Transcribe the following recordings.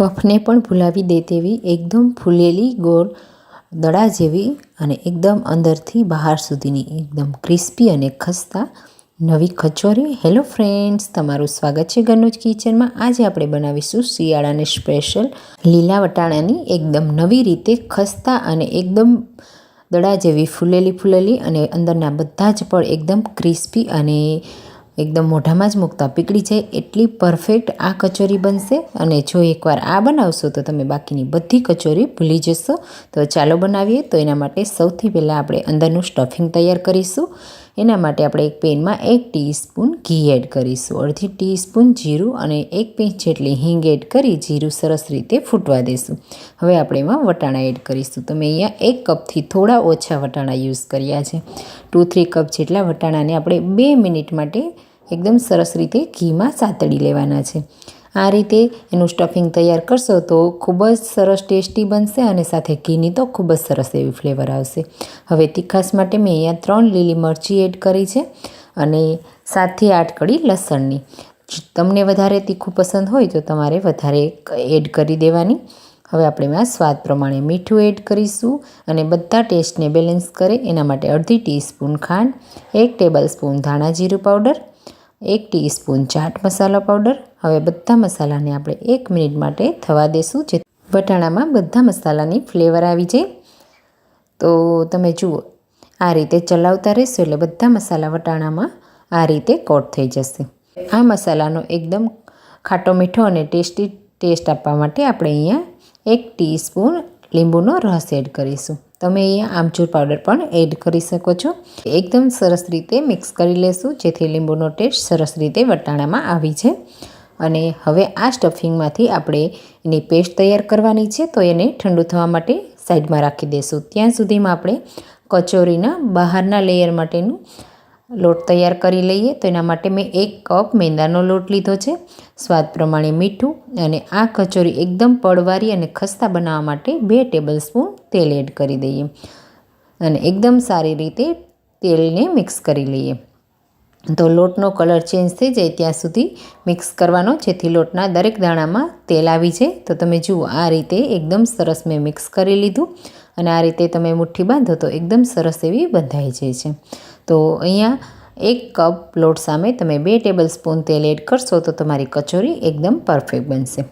પફને પણ ભૂલાવી દે તેવી એકદમ ફૂલેલી ગોળ દડા જેવી અને એકદમ અંદરથી બહાર સુધીની, એકદમ ક્રિસ્પી અને ખસ્તા નવી કચોરી હેલો ફ્રેન્ડ્સ તમારું સ્વાગત છે ઘરનું જ કિચનમાં. આજે આપણે બનાવીશું શિયાળાને સ્પેશિયલ લીલા વટાણાની એકદમ નવી રીતે ખસ્તા અને એકદમ દડા જેવી ફૂલેલી ફૂલેલી અને અંદરના બધા જ પણ એકદમ ક્રિસ્પી અને એકદમ મોઢામાં જ મૂકતા. પીકળી જાય એટલી પરફેક્ટ આ કચોરી બનશે. અને જો એકવાર આ બનાવશો, તો તમે બાકીની બધી કચોરી ભૂલી જશો. તો ચાલો બનાવીએ. તો એના માટે સૌથી પહેલાં આપણે અંદરનું સ્ટફિંગ તૈયાર કરીશું. એના માટે આપણે એક પેનમાં એક ટીસ્પૂન ઘી એડ કરીશું. અડધી ટીસ્પૂન જીરું અને એક પિંચ જેટલી હિંગ એડ કરી જીરું સરસ રીતે ફૂટવા દેશું. હવે આપણે એમાં વટાણા એડ કરીશું. તમે અહીંયા એક કપથી થોડા ઓછા વટાણા યુઝ કર્યા છે. ટુ થ્રી કપ જેટલા વટાણાને આપણે બે મિનિટ માટે એકદમ સરસ રીતે ઘીમાં સાતડી લેવાના છે. આ રીતે એનું સ્ટફિંગ તૈયાર કરશો તો ખૂબ જ સરસ ટેસ્ટી બનશે અને સાથે ઘીની તો ખૂબ જ સરસ એવી ફ્લેવર આવશે. હવે તીખાસ માટે મેં અહીંયા ત્રણ લીલી મરચી એડ કરી છે અને સાતથી આઠ કડી લસણની. તમને વધારે તીખું પસંદ હોય તો તમારે વધારે એડ કરી દેવાની. હવે આપણે એમાં સ્વાદ પ્રમાણે મીઠું એડ કરીશું અને બધા ટેસ્ટને બેલેન્સ કરે. એના માટે અડધી ટીસ્પૂન ખાંડ, એક ટેબલ સ્પૂન ધાણા જીરું પાવડર એક ટીસ્પૂન ચાટ મસાલા પાવડર. હવે બધા મસાલાને આપણે એક મિનિટ માટે થવા દેશું, જે વટાણામાં બધા મસાલાની ફ્લેવર આવી જાય. તો તમે જુઓ, આ રીતે ચલાવતા રહેશો એટલે બધા મસાલા વટાણામાં આ રીતે કોટ થઈ જશે. આ મસાલાનો એકદમ ખાટો મીઠો અને ટેસ્ટી ટેસ્ટ આપવા માટે આપણે અહીંયા એક ટીસ્પૂન લીંબુનો રસ એડ કરીશું. તમે અહીંયા આમચૂર પાવડર પણ એડ કરી શકો છો. એકદમ સરસ રીતે મિક્સ કરી લેશું, જેથી લીંબુનો ટેસ્ટ સરસ રીતે વટાણામાં આવી છે અને હવે આ સ્ટફિંગમાંથી આપણે એની પેસ્ટ તૈયાર કરવાની છે, તો એને ઠંડુ થવા માટે સાઈડમાં રાખી દઈશું ત્યાં સુધીમાં આપણે કચોરીના બહારના લેયર માટેનું લોટ તૈયાર કરી લઈએ. તો એના માટે મેં એક કપ મેંદાનો લોટ લીધો છે. સ્વાદ પ્રમાણે મીઠું અને આ કચોરી એકદમ પડવારી અને ખસ્તા બનાવવા માટે બે ટેબલ સ્પૂન તેલ એડ કરી દઈએ. અને એકદમ સારી રીતે તેલને મિક્સ કરી લઈએ. તો લોટનો કલર ચેન્જ થઈ જાય ત્યાં સુધી મિક્સ કરવાનો. જેથી લોટના દરેક દાણામાં તેલ આવી જાય. તો તમે જુઓ, આ રીતે એકદમ સરસ મેં મિક્સ કરી લીધું. અને આ રીતે તમે મુઠ્ઠી બાંધો તો એકદમ સરસ એવી બંધાઈ જાય છે. તો અહીંયા એક કપ લોટ સામે તમે બે ટેબલ સ્પૂન તેલ એડ કરશો તો તમારી કચોરી એકદમ પરફેક્ટ બનશે.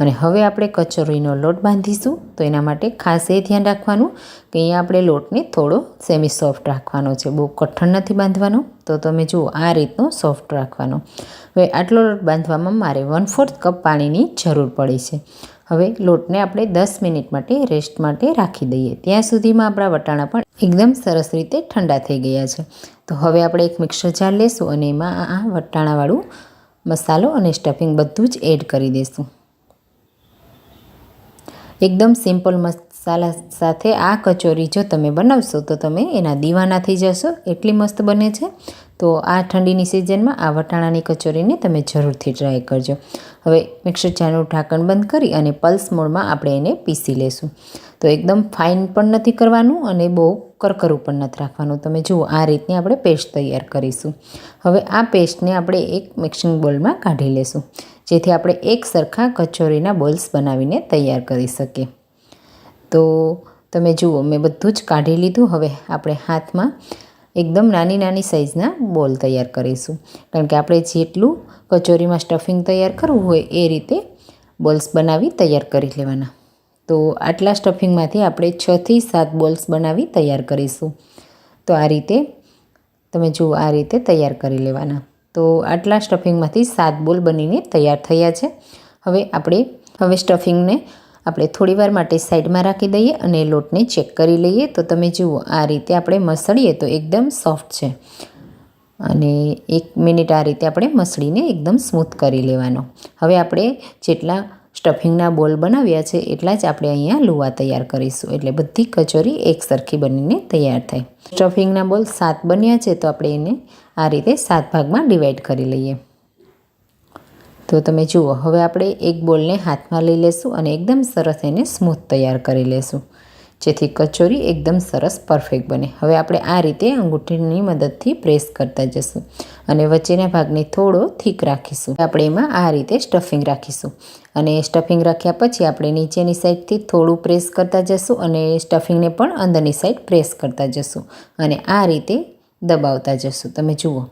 અને હવે આપણે કચોરીનો લોટ બાંધીશું. તો એના માટે ખાસ એ ધ્યાન રાખવાનું કે અહીંયા આપણે લોટને થોડો સેમી સોફ્ટ રાખવાનો છે. બહુ કઠણ નથી બાંધવાનો. તો તમે જુઓ, આ રીતનો સોફ્ટ રાખવાનો. હવે આટલો લોટ બાંધવામાં મારે વન ફોર્થ કપ પાણીની જરૂર પડી છે. હવે લોટને આપણે દસ મિનિટ માટે રેસ્ટ માટે રાખી દઈએ. ત્યાં સુધીમાં આપણા વટાણા પણ એકદમ સરસ રીતે ઠંડા થઈ ગયા છે. તો હવે આપણે એક મિક્સર જાર લેશું અને એમાં આ વટાણાવાળું મસાલો અને સ્ટફિંગ બધું જ એડ કરી દઈશું એકદમ સિમ્પલ મસાલા સાથે આ કચોરી જો તમે બનાવશો તો તમે એના દીવાના થઈ જશો, એટલી મસ્ત બને છે. તો આ ઠંડીની સિઝનમાં આ વટાણાની કચોરીને તમે જરૂરથી ટ્રાય કરજો. હવે મિક્સર જારનું ઢાંકણ બંધ કરી અને પલ્સ મોડમાં આપણે એને પીસી લેશું. તો એકદમ ફાઇન પણ નથી કરવાનું અને બહુ કરકરું પણ નથી રાખવાનું. તમે જુઓ, આ રીતની આપણે પેસ્ટ તૈયાર કરીશું. હવે આ પેસ્ટને આપણે એક મિક્સિંગ બોલમાં કાઢી લેશું, જેથી આપણે એક સરખા કચોરીના બોલ્સ બનાવીને તૈયાર કરી શકીએ. તો તમે જુઓ, મેં બધું જ કાઢી લીધું. હવે આપણે હાથમાં એકદમ નાની નાની સાઇઝના બોલ તૈયાર કરીશું. કારણ કે આપણે જેટલું કચોરીમાં સ્ટફિંગ તૈયાર કરવું હોય એ રીતે બોલ્સ બનાવી તૈયાર કરી લેવાના. તો આટલા સ્ટફિંગમાંથી આપણે છથી સાત બોલ્સ બનાવી તૈયાર કરીશું. તો આ રીતે તમે જુઓ, આ રીતે તૈયાર કરી લેવાના. તો આટલા સ્ટફિંગમાંથી સાત બોલ બનીને તૈયાર થયા છે. હવે આપણે, હવે સ્ટફિંગને આપણે થોડીવાર માટે સાઈડમાં રાખી દઈએ અને લોટને ચેક કરી લઈએ. તો તમે જુઓ, આ રીતે આપણે મસળીએ તો એકદમ સોફ્ટ છે. અને એક મિનિટ આ રીતે આપણે મસળીને એકદમ સ્મૂથ કરી લેવાનો. હવે આપણે જેટલા સ્ટફિંગના બોલ બનાવ્યા છે એટલા જ આપણે અહીંયા લુવા તૈયાર કરીશું. એટલે બધી કચોરી એક સરખી બનીને તૈયાર થાય. સ્ટફિંગના બોલ સાત બન્યા છે તો આપણે એને આ રીતે સાત ભાગમાં ડિવાઈડ કરી લઈએ. તો તમે જુઓ, હવે આપણે એક બોલને હાથમાં લઈ લેશું અને એકદમ સરસ એને સ્મૂથ તૈયાર કરી લેશું. જેથી કચોરી એકદમ સરસ પરફેક્ટ બને. હવે આપણે આ રીતે અંગૂઠીની મદદથી પ્રેસ કરતા જશું અને વચ્ચેના ભાગને થોડો થીક રાખીશું. આપણે એમાં આ રીતે સ્ટફિંગ રાખીશું અને સ્ટફિંગ રાખ્યા પછી આપણે નીચેની સાઈડથી થોડું પ્રેસ કરતા જશું અને સ્ટફિંગને પણ અંદરની સાઈડ પ્રેસ કરતા જશું અને આ રીતે દબાવતા જશું તમે જુઓ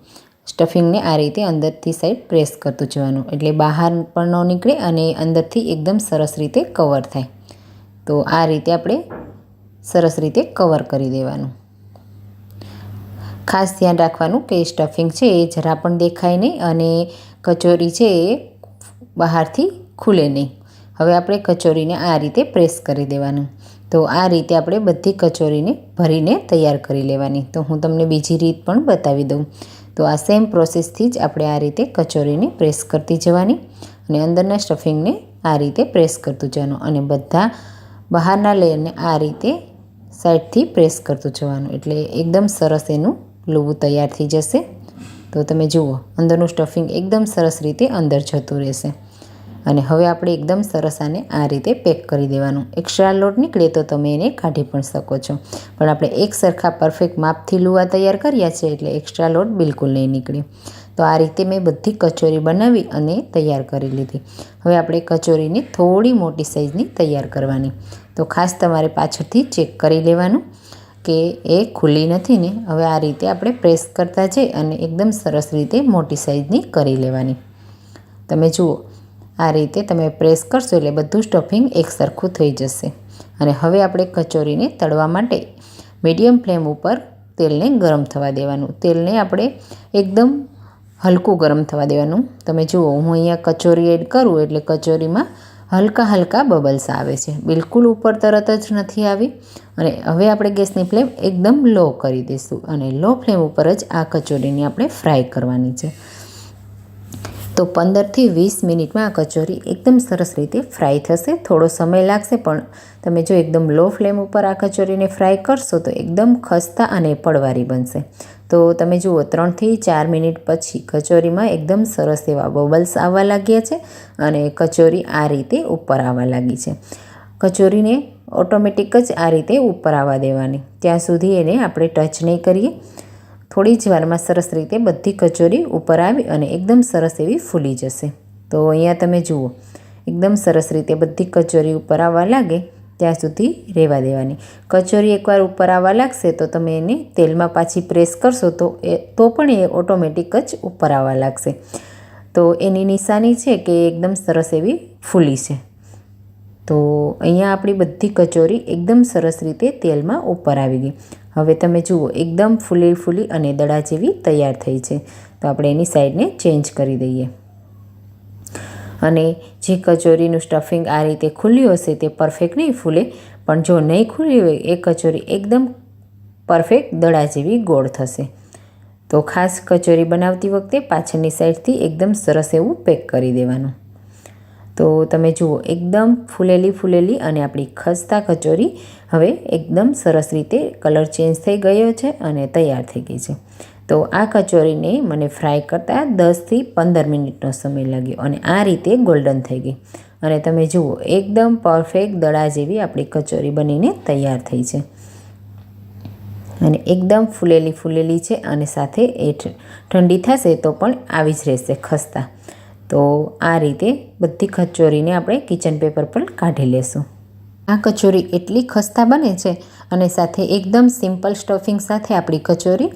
સ્ટફિંગને આ રીતે અંદરથી સાઈડ પ્રેસ કરતું જવાનું. એટલે બહાર પણ ન નીકળે અને અંદરથી એકદમ સરસ રીતે કવર થાય. તો આ રીતે આપણે સરસ રીતે કવર કરી દેવાનું. ખાસ ધ્યાન રાખવાનું કે સ્ટફિંગ છે એ જરા પણ દેખાય નહીં અને કચોરી છે એ બહારથી ખુલે નહીં. હવે આપણે કચોરીને આ રીતે પ્રેસ કરી દેવાનું. તો આ રીતે આપણે બધી કચોરીને ભરીને તૈયાર કરી લેવાની. તો હું તમને બીજી રીત પણ બતાવી દઉં. તો આ સેમ પ્રોસેસથી જ આપણે આ રીતે કચોરીને પ્રેસ કરતી જવાની અને અંદરના સ્ટફિંગને આ રીતે પ્રેસ કરતું જવાનું અને બધા બહારના લેયરને આ રીતે સાઈડથી પ્રેસ કરતું જવાનું. એટલે એકદમ સરસ એનું લોવું તૈયાર થઈ જશે. તો તમે જુઓ, અંદરનું સ્ટફિંગ એકદમ સરસ રીતે અંદર જતું રહેશે. અને હવે આપણે એકદમ સરસ આને આ રીતે પેક કરી દેવાનું. એક્સ્ટ્રા લોટ નીકળે તો તમે એને કાઢી પણ શકો છો. પણ આપણે એક સરખા પરફેક્ટ માપથી લુવા તૈયાર કર્યા છે એટલે એક્સ્ટ્રા લોટ બિલકુલ નહીં નીકળે. તો આ રીતે મેં બધી કચોરી બનાવી અને તૈયાર કરી લીધી. હવે આપણે કચોરીને થોડી મોટી સાઇઝની તૈયાર કરવાની. તો ખાસ તમારે પાછળથી ચેક કરી લેવાનું કે એ ખુલ્લી નથી ને. હવે આ રીતે આપણે પ્રેસ કરતા જઈ અને એકદમ સરસ રીતે મોટી સાઇઝની કરી લેવાની. તમે જુઓ, આ રીતે તમે પ્રેસ કરશો એટલે બધું સ્ટફિંગ એક સરખું થઈ જશે. અને હવે આપણે કચોરીને તળવા માટે મીડિયમ ફ્લેમ ઉપર તેલને ગરમ થવા દેવાનું. તેલને આપણે એકદમ હલકું ગરમ થવા દેવાનું. તમે જુઓ, હું અહીંયા કચોરી એડ કરું એટલે કચોરીમાં હલકા હલકા બબલ્સ આવે છે. બિલકુલ ઉપર તરત જ નથી આવી. અને હવે આપણે ગેસની ફ્લેમ એકદમ લો કરી દઈશું અને લો ફ્લેમ ઉપર જ આ કચોરીને આપણે ફ્રાય કરવાની છે. તો પંદરથી વીસ મિનિટમાં આ કચોરી એકદમ સરસ રીતે ફ્રાય થશે. થોડો સમય લાગશે, પણ તમે જો એકદમ લો ફ્લેમ ઉપર આ કચોરીને ફ્રાય કરશો તો એકદમ ખસ્તા અને પડવારી બનશે. તો તમે જુઓ, ત્રણથી ચાર મિનિટ પછી કચોરીમાં એકદમ સરસ એવા બબલ્સ આવવા લાગ્યા છે અને કચોરી આ રીતે ઉપર આવવા લાગી છે. કચોરીને ઓટોમેટિક જ આ રીતે ઉપર આવવા દેવાની. ત્યાં સુધી એને આપણે ટચ નહીં કરીએ. થોડી જ વારમાં સરસ રીતે બધી કચોરી ઉપર આવી અને એકદમ સરસ એવી ફૂલી જશે. તો અહીંયા તમે જુઓ, એકદમ સરસ રીતે બધી કચોરી ઉપર આવવા લાગે. ત્યાં સુધી રહેવા દેવાની. કચોરી એકવાર ઉપર આવવા લાગશે તો તમે એને તેલમાં પાછી પ્રેસ કરશો તો એ, તો પણ એ ઓટોમેટિક જ ઉપર આવવા લાગશે. તો એની નિશાની છે કે એકદમ સરસ એવી ફૂલી છે. તો અહીંયા આપણી બધી કચોરી એકદમ સરસ રીતે તેલમાં ઉપર આવી ગઈ. હવે તમે જુઓ, એકદમ ફૂલી ફૂલી અને દડા જેવી તૈયાર થઈ છે. તો આપણે એની સાઈડને ચેન્જ કરી દઈએ. અને જે કચોરીનું સ્ટફિંગ આ રીતે ખુલ્યું હશે તે પરફેક્ટ નહીં ફૂલે, પણ જો નહીં ખુલ્લી હોય, એ કચોરી એકદમ પરફેક્ટ દડા જેવી ગોળ થશે. તો ખાસ કચોરી બનાવતી વખતે પાછળની સાઈડથી એકદમ સરસ એવું પેક કરી દેવાનું. તો તમે જુઓ, એકદમ ફૂલેલી ફૂલેલી અને આપણી ખસ્તા કચોરી હવે એકદમ સરસ રીતે કલર ચેન્જ થઈ ગયો છે અને તૈયાર થઈ ગઈ છે. તો આ કચોરીને મને ફ્રાય કરતાં દસથી પંદર મિનિટનો સમય લાગ્યો અને આ રીતે ગોલ્ડન થઈ ગઈ. અને તમે જુઓ, એકદમ પરફેક્ટ દડા જેવી આપણી કચોરી બનીને તૈયાર થઈ છે. અને એકદમ ફૂલેલી ફૂલેલી છે અને સાથે એ ઠંડી થશે તો પણ આવી જ રહેશે ખસ્તા. તો આ રીતે બધી કચોરીને આપણે કિચન પેપર પર કાઢી લેશું. આ કચોરી એટલી ખસ્તા બને છે અને સાથે એકદમ સિમ્પલ સ્ટફિંગ સાથે આપણી કચોરી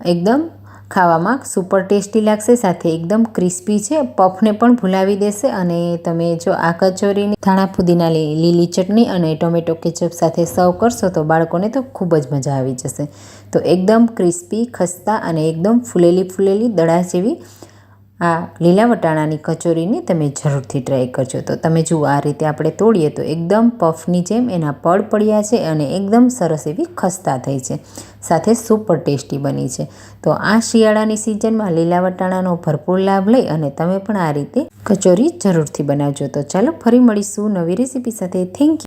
એકદમ ખાવામાં સુપર ટેસ્ટી લાગશે, સાથે એકદમ ક્રિસ્પી છે. પફને પણ ભૂલાવી દેશે અને તમે જો આ કચોરીની ધાણા ફુદીના લીલી ચટણી અને ટોમેટો કેચઅપ સાથે સર્વ કરશો તો બાળકોને તો ખૂબ જ મજા આવી જશે. તો એકદમ ક્રિસ્પી ખસ્તા અને એકદમ ફૂલેલી ફૂલેલી દડા જેવી આ લીલા વટાણાની કચોરીને તમે જરૂરથી ટ્રાય કરજો. તો તમે જુઓ, આ રીતે આપણે તોડીએ તો એકદમ પફની જેમ એના પડ પડ્યા છે અને એકદમ સરસ એવી ખસ્તા થઈ છે. સાથે સુપર ટેસ્ટી બની છે. તો આ શિયાળાની સિઝનમાં લીલા વટાણાનો ભરપૂર લાભ લઈ અને તમે પણ આ રીતે કચોરી જરૂરથી બનાવજો. તો ચાલો ફરી મળીશું નવી રેસીપી સાથે. Thank you